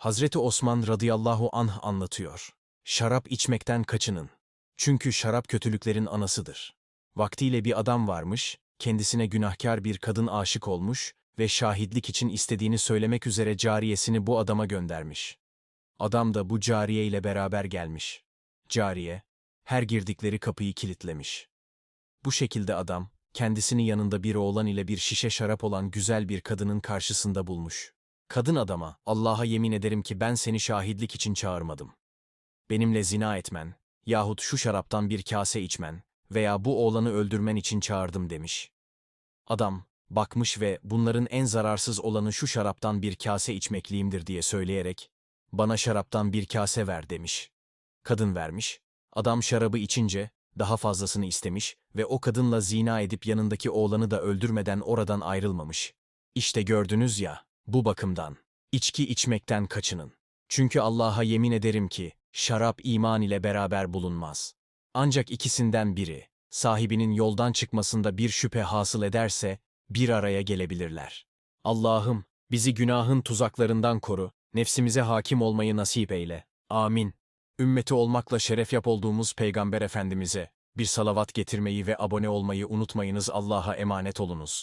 Hazreti Osman radıyallahu anh anlatıyor. Şarap içmekten kaçının. Çünkü şarap kötülüklerin anasıdır. Vaktiyle bir adam varmış, kendisine günahkar bir kadın aşık olmuş ve şahitlik için istediğini söylemek üzere cariyesini bu adama göndermiş. Adam da bu cariye ile beraber gelmiş. Cariye, her girdikleri kapıyı kilitlemiş. Bu şekilde adam, kendisini yanında bir oğlan ile bir şişe şarap olan güzel bir kadının karşısında bulmuş. Kadın adama, Allah'a yemin ederim ki ben seni şahitlik için çağırmadım. Benimle zina etmen yahut şu şaraptan bir kase içmen veya bu oğlanı öldürmen için çağırdım demiş. Adam, bakmış ve bunların en zararsız olanı şu şaraptan bir kase içmekliyimdir diye söyleyerek, bana şaraptan bir kase ver demiş. Kadın vermiş, adam şarabı içince daha fazlasını istemiş ve o kadınla zina edip yanındaki oğlanı da öldürmeden oradan ayrılmamış. İşte gördünüz ya, bu bakımdan, içki içmekten kaçının. Çünkü Allah'a yemin ederim ki, şarap iman ile beraber bulunmaz. Ancak ikisinden biri, sahibinin yoldan çıkmasında bir şüphe hasıl ederse, bir araya gelebilirler. Allah'ım, bizi günahın tuzaklarından koru, nefsimize hakim olmayı nasip eyle. Amin. Ümmeti olmakla şeref yap olduğumuz Peygamber Efendimiz'e bir salavat getirmeyi ve abone olmayı unutmayınız Allah'a emanet olunuz.